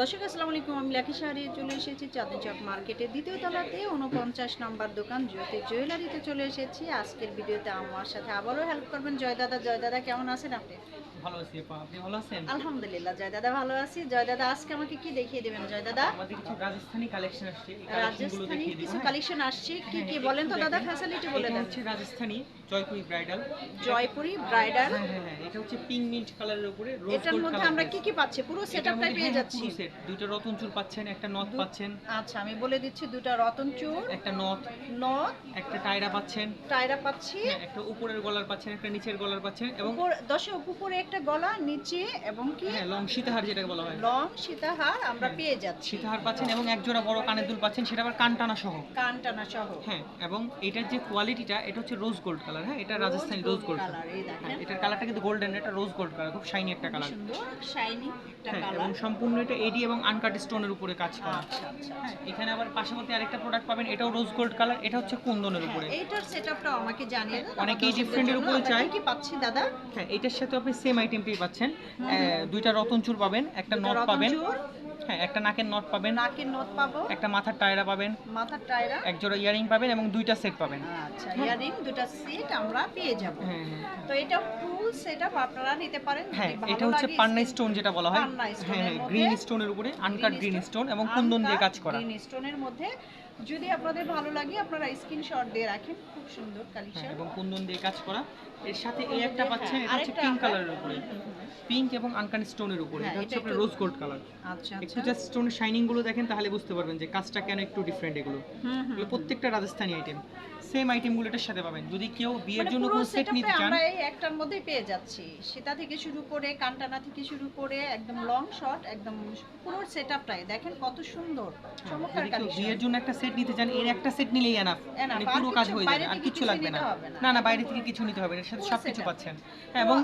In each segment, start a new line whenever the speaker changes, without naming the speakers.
দর্শক আসসালামু আলাইকুম। আমি লাকি শাহরিয়ে চলে এসেছি চাঁদনি চক মার্কেটের দ্বিতীয় তলাতে। উনপঞ্চাশ নম্বর দোকান জ্যোতি জুয়েলারিতে চলে এসেছি। আজকের ভিডিওতে আমার সাথে আবারও হেল্প করবেন জয় দাদা। জয় দাদা কেমন আছেন আপনি?
ভালো আছি আপনি ভালো আছেন?
আলহামদুলিল্লাহ জয় দাদা ভালো আছি। জয় দাদা আজকে আমাকে কি দেখিয়ে দেবেন জয় দাদা?
আমাদের কিছু রাজস্থানি কালেকশন আসছে।
রাজস্থানি কিছু
হ্যাঁ?
কালেকশন আসছে। কি
হ্যাঁ,
কি বলেন তো দাদা। ফ্যাসিলিটি বলে দেন।
রাজস্থানি জয়পুরি ব্রাইডাল।
জয়পুরি ব্রাইডাল।
হ্যাঁ হ্যাঁ হ্যাঁ এটা হচ্ছে পিঙ্ক মিন্ট কালারের উপরে রোজ
এটার মধ্যে আমরা কি কি পাচ্ছি? পুরো সেটআপটাই পেয়ে যাচ্ছি।
সেট দুটো রতন চুল পাচ্ছেন একটা নথ পাচ্ছেন।
আচ্ছা আমি বলে দিচ্ছি দুটো রতন চুর
একটা নথ।
নথ।
একটা টায়রা পাচ্ছেন।
টায়রা পাচ্ছি।
হ্যাঁ, একটা উপরের গলার পাচ্ছেন একটা নিচের গলার পাচ্ছেন এবং
উপর দশে উপরে একটা গলা নিচে এবং কি?
হ্যাঁ লং সীতাহার যেটাকে বলা হয়।
লং সীতাহার আমরা
হ্যাঁ।
পেয়ে যাচ্ছি।
সীতাহার পাচ্ছেন এবং এক জোড়া বড় কানের দুল পাচ্ছেন সেটা আবার কান টানা সহ
কান টানা সহ
হ্যাঁ এবং এটার যে কোয়ালিটিটা এটা হচ্ছে রোজ গোল্ড কালার হ্যাঁ? এটা রাজস্থানি রোজ গোল্ড
কালার
হ্যাঁ এটার কালারটা কিন্তু গোল্ডেন এটা রোজ গোল্ড কালার খুব শাইনি একটা কালার
শাইনি একটা
হ্যাঁ
কালার
এবং সম্পূর্ণ এটা এডি এবং আনকাট স্টোনের উপরে কাজ করা।
আচ্ছা আচ্ছা
হ্যাঁ এখানে আবার পাশাপাশি আরেকটা প্রোডাক্ট পাবেন এটাও রোজ গোল্ড কালার এটা হচ্ছে কুন্দনের উপরে।
হ্যাঁ, এইটার সেটআপটাও আমাকে জানিয়ে দেন
অনেকেই এর উপরে চায়।
কি পাচ্ছি দাদা।
হ্যাঁ এটার সাথে আপনি সেম আইটেমটাই পাচ্ছেন। আহ, দুইটা রতন চুর পাবেন একটা নট পাবেন। হ্যাঁ একটা নাকের নট পাবেন।
নাকের নট পাবো।
একটা মাথার টায়রা পাবেন।
মাথার টায়রা।
এক জোড়া ইয়ারিং পাবেন এবং দুইটা সেট পাবেন।
আচ্ছা ইয়ারিং দুইটা সেট আমরা পেয়ে যাব।
হ্যাঁ হ্যাঁ।
তো এটা সেটআপ আপনারা নিতে পারেন।
হ্যাঁ এটা হচ্ছে পান্না স্টোন যেটা বলা হয়। হ্যাঁ হ্যাঁ গ্রিন স্টোনের উপরে আনকাট গ্রিন স্টোন এবং কুন্দন দিয়ে কাজ করা।
গ্রিন স্টোনের মধ্যে যদি আপনাদের ভালো লাগে আপনারা স্ক্রিনশট দিয়ে রাখেন খুব সুন্দর
হ্যাঁ
কালেকশন
এবং কুন্দন দিয়ে কাজ করা। এর সাথে এই একটা পাচ্ছেন এটা হচ্ছে পিঙ্ক কালারের উপরে। পিঙ্ক এবং আনকান স্টোনের উপরে।
হ্যাঁ,
এটা হচ্ছে আপনার রোজ গোল্ড কালার
আচ্ছা
একটু
আচ্ছা।
জাস্ট স্টোনের শাইনিংগুলো দেখেন তাহলে বুঝতে পারবেন যে কাজটা কেন একটু ডিফারেন্ট এগুলো। এগুলো প্রত্যেকটা রাজস্থানি আইটেম সেম আইটেমগুলো এটার সাথে পাবেন। যদি কেউ বিয়ের
মানে
জন্য কোনো সেট নিতে চান
আমরা এই একটার মধ্যেই পেয়ে যাচ্ছি সেটা থেকে শুরু করে কানটানা থেকে শুরু করে একদম লং শট একদম পুরো সেটআপটাই দেখেন কত সুন্দর চমৎকার
কেউ
কালেকশন
বিয়ের জন্য একটা সেট নিতে চান এর একটা সেট নিলেই এনাফ মানে পুরো কাজ হয়ে যাবে আর কিছু
কিছু
লাগবে না
না।
না বাইরে থেকে কিছু নিতে হবে এর সাথে সবকিছু
setup।
পাচ্ছেন হ্যাঁ, এবং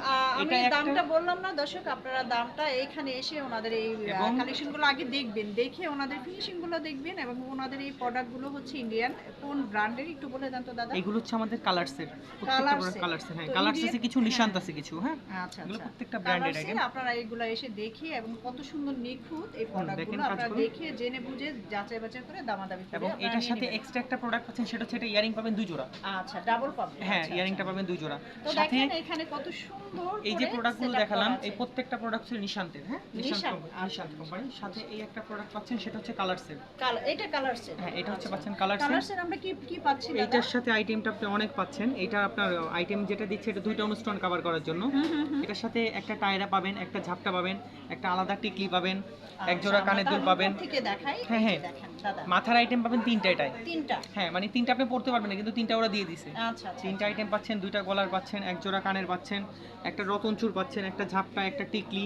এটা
দামটা বললাম না দর্শক আপনারা দামটা এখানে এসে ওনাদের এই কালেকশনগুলো আগে দেখবেন দেখে ওনাদের ফিনিশিংগুলো দেখবেন এবং ওনাদের এই প্রোডাক্টগুলো হচ্ছে ইন্ডিয়ান কোন ব্র্যান্ডের একটু বলে দেন তো দাদা
এগুলো হচ্ছে আমাদের কালার সেট প্রত্যেকটা। কালার সেট হ্যাঁ কালার সেটে কিছু
হ্যাঁ।
আছে কিছু হ্যাঁ?
আচ্ছা
এগুলো
আচ্ছা।
প্রত্যেকটা ব্র্যান্ডেড আইটেম
আপনারা এগুলো এসে দেখে এবং কত সুন্দর নিখুঁত এই প্রোডাক্টগুলো আপনারা দেখে জেনে বুঝে যাচাই বাছাই করে দামাদামি করে
এবং এটার সাথে এক্সট্রা একটা প্রোডাক্ট পাচ্ছেন সেটা হচ্ছে এটা ইয়ারিং পাবেন দুই জোড়া।
আচ্ছা ডাবল পাবেন
হ্যাঁ
আচ্ছা,
ইয়ারিংটা
আচ্ছা।
পাবেন দুই জোড়া।
তো
সাথে
দেখেন এখানে কত সুন্দর
এই যে প্রোডাক্টগুলো দেখালাম এই
আছে।
প্রত্যেকটা প্রোডাক্ট হচ্ছে নিশান্তের হ্যাঁ? নিশান্ত
আচ্ছা,
নিশান্ত কোম্পানি সাথে এই একটা প্রোডাক্ট পাচ্ছেন সেটা হচ্ছে কালার সেট
কালার এটা কালার সেট
হ্যাঁ এটা হচ্ছে পাচ্ছেন কালার সেট
কালার
সেট
আমরা কি কি পাচ্ছি দাদা?
এইটার সাথে আইটেমটা আপনি অনেক পাচ্ছেন। এটা আপনার আইটেম যেটা দিচ্ছে এটা দুইটা অনুষ্ঠান কভার করার জন্য। এটার সাথে একটা টায়রা পাবেন একটা ঝাপটা পাবেন একটা আলাদা টিকলি পাবেন এক
আচ্ছা,
জোড়া কানের দুল পাবেন। হ্যাঁ, হ্যাঁ। মাথার আইটেম পাবেন তিনটা এটাই
তিনটা?
হ্যাঁ মানে তিনটা আপনি পড়তে পারবেন না কিন্তু তিনটা ওরা দিয়ে দিছে।
আচ্ছা আচ্ছা
তিনটা আইটেম পাচ্ছেন দুইটা গলার পাচ্ছেন এক জোড়া কানের পাচ্ছেন একটা রতন চুর পাচ্ছেন একটা ঝাপটা একটা টিকলি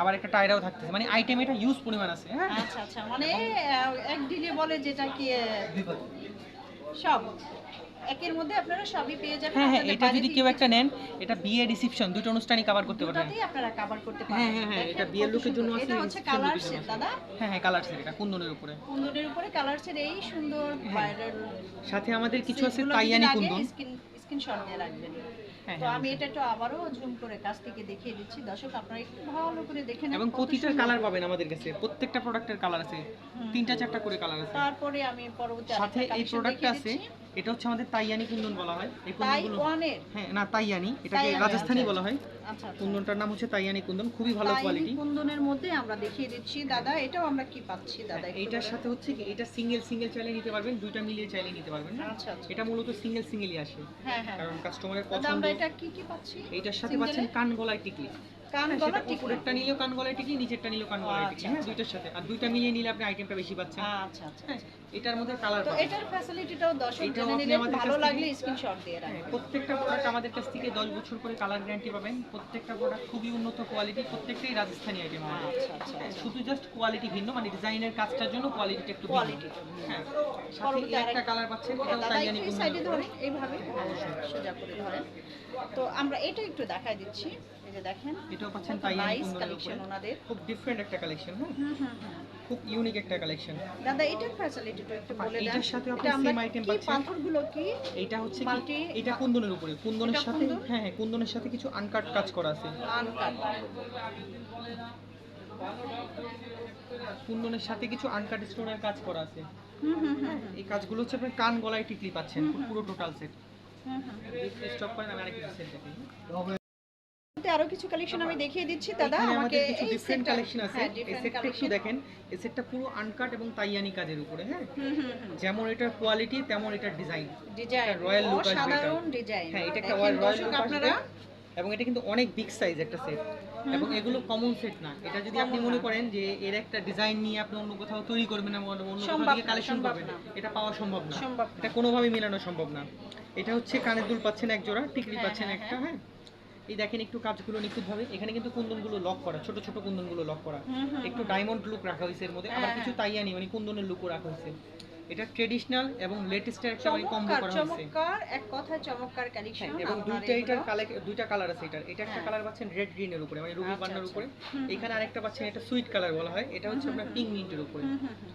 আবার একটা টায়রাও থাকতেছে। মানে আইটেম এটা ইউজ পরিমাণ আছে হ্যাঁ।
আচ্ছা আচ্ছা মানে এক ডিলে বলে যেটা কি সব। একের মধ্যে আপনারা সবই পেয়ে যাবেন।
হ্যাঁ হ্যাঁ এটা যদি কেউ একটা নেন এটা বিয়ে রিসেপশন দুটো অনুষ্ঠানই কভার করতে পারবেন।
দুটাতেই আপনারা কভার করতে পারবেন
হ্যাঁ, হ্যাঁ, হ্যাঁ, এটা বিয়ের লোকের জন্য আছে,
এটা হচ্ছে কালার দাদা।
হ্যাঁ হ্যাঁ কালার সেট এটা কুন্দনের উপরে।
কুন্দনের উপরে কালার সেট এই সুন্দর
হ্যাঁ। সাথে আমাদের কিছু আছে তাইয়ানি কুন্দন।
স্ক্রিন- স্ক্রিনশট দিয়ে রাখবেন।
হ্যাঁ
তো
হ্যাঁ
আমি এটা একটু আবারও জুম করে কাছ থেকে দেখিয়ে দিচ্ছি। দর্শক আপনারা একটু ভালো করে দেখে নেন
এবং প্রতিটার কালার পাবেন আমাদের কাছে। প্রত্যেকটা প্রোডাক্টের কালার আছে। তিনটা চারটা করে কালার আছে।
তারপরে আমি পরবর্তী
সাথে এই প্রোডাক্টটা আছে। এটা হচ্ছে আমাদের তাইয়ানি কুন্দন বলা হয়। এই কুন্দনগুলো হ্যাঁ না তাইয়ানি। এটাকে
তাইয়ানি,
রাজস্থানি
আচ্ছা,
বলা হয়।
আচ্ছা আচ্ছা।
কুন্দনটার নাম হচ্ছে তাইয়ানি কুন্দন। খুবই ভালো কোয়ালিটি
কুন্দনের মধ্যে আমরা দেখিয়ে দিচ্ছি দাদা এটাও আমরা কি পাচ্ছি দাদা এটার
সাথে হচ্ছে কি এটা সিঙ্গেল সিঙ্গেল চাইলে নিতে পারবেন দুইটা মিলিয়ে চাইলে নিতে পারবেন না?
আচ্ছা আচ্ছা।
এটা মূলত সিঙ্গেল সিঙ্গেলই আসে।
হ্যাঁ হ্যাঁ।
কারণ কাস্টমারের পছন্দ
আমরা এটা কি কি পাচ্ছি?
এটার সাথে পাচ্ছেন কান গলায় টিকলি।
কান
হ্যাঁ,
গলা
উপরেরটা নিলেও কান নিচেরটা নিলেও কান গলায় টিকলি
আচ্ছা,
হ্যাঁ
আচ্ছা।
দুইটার সাথে। আর দুইটা মিলিয়ে নিলে আপনি আইটেমটা বেশি পাচ্ছেন।
আচ্ছা আচ্ছা
হ্যাঁ এটার মধ্যে কালার
তো এটার ফ্যাসিলিটিটাও দর্শক জেনে
আমাদের
ভালো লাগলে স্ক্রিনশট দিয়ে
হ্যাঁ,
রাখবেন
প্রত্যেকটা প্রোডাক্ট আমাদের কাছ থেকে দশ বছর করে কালার গ্যারান্টি পাবেন। প্রত্যেকটা প্রোডাক্ট খুবই উন্নত কোয়ালিটি প্রত্যেকটাই রাজস্থানি আইটেম
আচ্ছা আচ্ছা
হ্যাঁ,
আচ্ছা।
শুধু জাস্ট কোয়ালিটি ভিন্ন মানে ডিজাইনের কাজটার জন্য কোয়ালিটিটা একটু
Quality
ভিন্ন।
টা
হ্যাঁ সাথে একটা কালার পাচ্ছেন
হ্যাঁ,
এটাও
সাইডে। ধরেন এইভাবে সোজা করে ধরেন। তো আমরা এটা একটু দেখাই দিচ্ছি। এই যে দেখেন
এটাও পাচ্ছেন তাইয়ানি
নাইস কালেকশন ওনাদের।
খুব ডিফারেন্ট একটা কালেকশন হ্যাঁ? খুব ইউনিক একটা কালেকশন
দাদা এটার ফ্যাসিলিটিটা একটু বলে দেন।
এটার সাথে আপনি
এটা আমরা
same item
কি
পাচ্ছেন।
পাথরগুলো কি?
এইটা হচ্ছে কি এটা কুন্দনের উপরে। কুন্দনের সাথে হ্যাঁ হ্যাঁ কুন্দনের সাথে কিছু আনকাট কাজ করা আছে।
আনকাট
কুন্দনের সাথে কিছু আনকাট স্টোনের কাজ করা আছে।
হুম হুম হুম।
এই কাজগুলো হচ্ছে আপনার কান গলায় টিকলি পাচ্ছেন। পুরো টোটাল সেট স্টপ করেন আমি আরেকটা সেট দেখাই।
এতে আরও কিছু কালেকশন আমি দেখিয়ে দিচ্ছি দাদা আমাকে
কিছু ডিফারেন্ট কালেকশন আছে।
হ্যাঁ,
এই সেটটা একটু দেখেন এই সেটটা পুরো আনকাট এবং তাইয়ানি কাজের উপরে হ্যাঁ? যেমন এটার কোয়ালিটি তেমন এটার ডিজাইন
ডিজাইন
royal look আসবে এটা।
ডিজাইন
হ্যাঁ এটা একটা রয়্যাল লুক
আপনারা
এবং এটা কিন্তু অনেক বিগ সাইজ একটা সেট এবং এগুলো কমন সেট না। এটা যদি আপনি মনে করেন যে এর একটা ডিজাইন নিয়ে আপনি অন্য কোথাও তৈরি করবেন না অন্য কোথাও থেকে কালেকশন করবেন
না।
এটা পাওয়া সম্ভব না। এটা কোনোভাবে মেলানো সম্ভব না। এটা হচ্ছে কানের দুল পাচ্ছেন এক জোড়া টিকলি
হ্যাঁ,
পাচ্ছেন
হ্যাঁ,
একটা হ্যাঁ? এই দেখেন একটু কাজগুলো নিখুঁতভাবে। এখানে কিন্তু কুন্দনগুলো লক করা ছোট ছোট কুন্দনগুলো লক করা। একটু। ডায়মন্ড লুক রাখা হয়েছে এর মধ্যে। আবার
কিছু
কিছু তাইয়ানি মানে কুন্দনের লুকও রাখা হয়েছে। এটা ট্রেডিশনাল এবং লেটেস্টের একটা মানে কম্বো করা হয়েছে।
চমৎকার এক কথায় চমৎকার কালেকশন
হ্যাঁ, এবং দুইটা এটার কালার দুইটা কালার আছে এটার। এটা একটা
হ্যাঁ।
কালার পাচ্ছেন রেড গ্রিন এর উপরে মানে রুবি
আচ্ছা,
বান্নার
আচ্ছা।
উপরে। এখানে আরেকটা পাচ্ছেন এটা সুইট কালার বলা হয়। এটা হচ্ছে আপনার পিঙ্ক মিন্টের উপরে।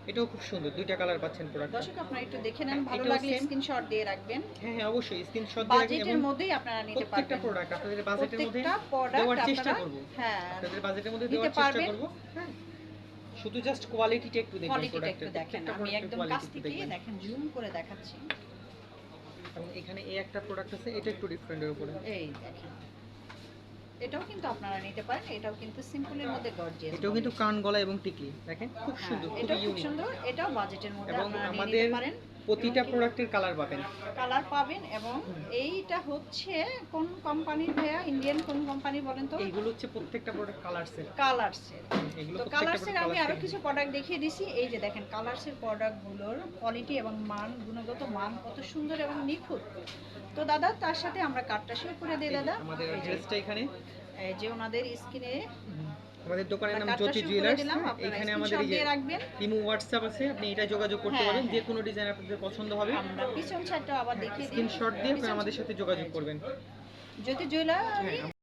এটাও খুব সুন্দর দুইটা কালার পাচ্ছেন প্রোডাক্ট
দর্শক আপনারা একটু দেখে নেন
হ্যাঁ,
ভালো লাগলে স্ক্রিনশট দিয়ে রাখবেন।
হ্যাঁ হ্যাঁ অবশ্যই স্ক্রিনশট দিয়ে রাখবেন
বাজেটের মধ্যেই আপনারা নিতে পারবেন।
প্রত্যেকটা প্রোডাক্ট আপনাদের বাজেটের মধ্যে দেওয়ার চেষ্টা করব।
হ্যাঁ
আপনাদের বাজেটের মধ্যে দেওয়ার চেষ্টা। করব। হ্যাঁ। শুধু জাস্ট কোয়ালিটিটা একটু দেখেন
কোয়ালিটিটা একটু দেখেন। আমি একদম কাছ থেকে দেখেন জুম করে দেখাচ্ছি।
এবং এখানে এই একটা প্রোডাক্ট আছে এটা একটু ডিফারেন্টের উপরে।
এই দেখেন। এটাও কিন্তু আপনারা নিতে পারেন এটাও কিন্তু সিম্পলের মধ্যে গর্জিয়াস
এটাও কিন্তু কান গলা এবং টিকলি দেখেন? খুব সুন্দর খুব
খুব
ইউনিক
সুন্দর এটাও বাজেটের মধ্যে আপনারা নিতে পারেন।
প্রতিটা প্রোডাক্টের কালার পাবেন।
কালার পাবেন এবং এইটা হচ্ছে কোন কোম্পানির ভাইয়া? ইন্ডিয়ান কোন কোম্পানি বলেন তো?
এইগুলো হচ্ছে প্রত্যেকটা প্রোডাক্ট কালার সেট
কালারসের
এগুলো
তো
প্রত্যেকটা
কালারসের আমি
আরও
কিছু প্রোডাক্ট দেখিয়ে দিছি। এই যে দেখেন কালারসের প্রোডাক্টগুলোর কোয়ালিটি এবং মান গুণগত মান কত সুন্দর এবং নিখুঁত। তো দাদা তার সাথে আমরা কার্ডটা শেয়ার করে দিই দাদা।
আমাদের অ্যাড্রেসটা এখানে।
এই যে ওনাদের স্ক্রিনে
আমাদের দোকানের নাম জ্যোতি জুয়েলার্স এখানে আমাদের
ইয়ে
এই যে ইমো হোয়াটসঅ্যাপ আছে আপনি এটা যোগাযোগ করতে
হ্যাঁ,
পারেন যে
হ্যাঁ।
কোনো ডিজাইন আপনাদের পছন্দ হবে।
আমরা পিছন সাইডটা আবার দেখিয়ে দিই।
স্ক্রিনশট দিয়ে আপনি আমাদের সাথে যোগাযোগ করবেন।
জ্যোতি জুয়েলারি
হ্যাঁ